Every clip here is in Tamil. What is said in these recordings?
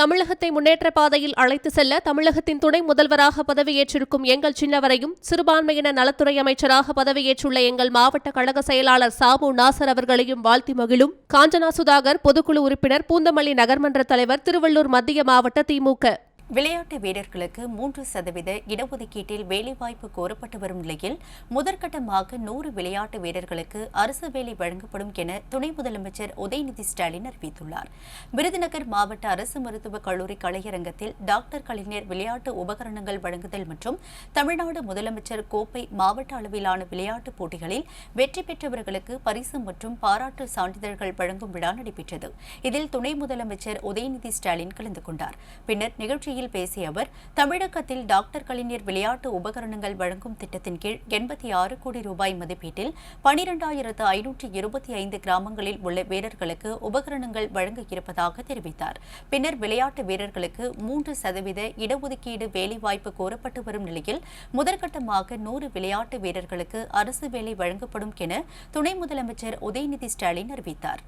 தமிழகத்தை முன்னேற்ற பாதையில் அழைத்து செல்ல தமிழகத்தின் துணை முதல்வராக பதவியேற்றிருக்கும் எங்கள் சின்னவரையும் சிறுபான்மையின நலத்துறை அமைச்சராக பதவியேற்றுள்ள எங்கள் மாவட்ட கழக செயலாளர் சாமு நாசர் அவர்களையும் வாழ்த்தி மகிழும். காஞ்சனா சுதாகர் பொதுக்குழு உறுப்பினர் பூந்தமல்லி நகர்மன்ற தலைவர் திருவள்ளூர் மத்திய மாவட்ட திமுக விளையாட்டு வீரர்களுக்கு மூன்று சதவீத இடஒதுக்கீட்டில் வேலைவாய்ப்பு கோரப்பட்டு வரும் நிலையில் முதற்கட்டமாக நூறு விளையாட்டு வீரர்களுக்கு அரசு வேலை வழங்கப்படும் என துணை முதலமைச்சர் உதயநிதி ஸ்டாலின் அறிவித்துள்ளார். விருதுநகர் மாவட்ட அரசு மருத்துவக் கல்லூரி கலையரங்கத்தில் டாக்டர் கலைஞர் விளையாட்டு உபகரணங்கள் வழங்குதல் மற்றும் தமிழ்நாடு முதலமைச்சர் கோப்பை மாவட்ட அளவிலான விளையாட்டுப் போட்டிகளில் வெற்றி பெற்றவர்களுக்கு பரிசு மற்றும் பாராட்டு சான்றிதழ்கள் வழங்கும் விழா நடைபெற்றது. இதில் துணை முதலமைச்சர் உதயநிதி ஸ்டாலின் கலந்து கொண்டார். பின்னர் நிகழ்ச்சியில் பேசிய அவர் தமிழகத்தில் டாக்டர் கலைஞர் விளையாட்டு உபகரணங்கள் வழங்கும் திட்டத்தின் கீழ் எண்பத்தி ஆறு கோடி ரூபாய் மதிப்பீட்டில் பனிரெண்டாயிரத்து ஐநூற்றி இருபத்தி ஐந்து கிராமங்களில் உள்ள வீரர்களுக்கு உபகரணங்கள் வழங்க இருப்பதாக தெரிவித்தார். பின்னர் விளையாட்டு வீரர்களுக்கு மூன்று சதவீத இடஒதுக்கீடு வேலைவாய்ப்பு கோரப்பட்டு வரும் நிலையில் முதற்கட்டமாக நூறு விளையாட்டு வீரர்களுக்கு அரசு வேலை வழங்கப்படும் என துணை முதலமைச்சர் உதயநிதி ஸ்டாலின் அறிவித்தார்.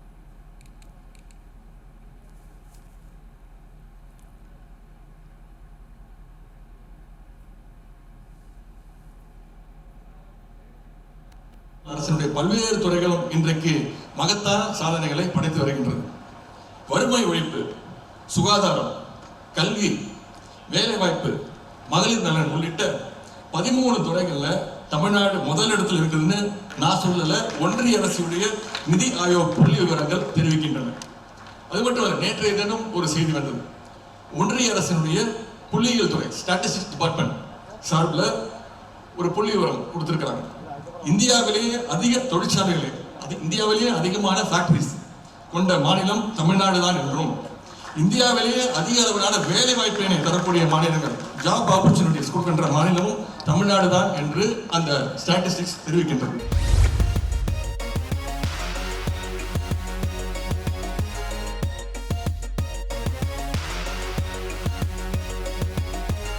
அரசினுடைய பல்வேறு துறைகளும் இன்றைக்கு மகத்தான சாதனைகளை படைத்து வருகின்றது. வறுமை ஒழிப்பு சுகாதாரம் கல்வி வேலைவாய்ப்பு மகளிர் நலன் உள்ளிட்ட பதிமூணு துறைகளில் தமிழ்நாடு முதலிடத்தில் இருக்குதுன்னு நான் சொல்லல ஒன்றிய அரசுடைய நிதி ஆயோக் புள்ளி விவரங்கள் தெரிவிக்கின்றன. அது மட்டும் இல்ல நேற்றைய தினம் ஒரு செய்தி வந்தது. ஒன்றிய அரசினுடைய புள்ளியியல் துறை ஸ்டாட்டிஸ்டிக்ஸ் டிபார்ட்மெண்ட் சார்பில் ஒரு புள்ளி விவரம் கொடுத்துருக்கிறாங்க. இந்தியாவிலேயே அதிக தொழிற்சாலைகளே அது இந்தியாவிலேயே அதிகமான ஃபேக்டரிஸ் கொண்ட மாநிலம் தமிழ்நாடு தான் என்றும் இந்தியாவிலேயே அதிக அளவிலான வேலை வாய்ப்பினை தரக்கூடிய மாநிலங்கள் ஜாப் ஆப்பர்ச்சுனிட்டிஸ் கொடுக்கின்ற மாநிலமும் தமிழ்நாடு தான் என்று அந்த ஸ்டாட்டிஸ்டிக்ஸ் தெரிவிக்கின்றது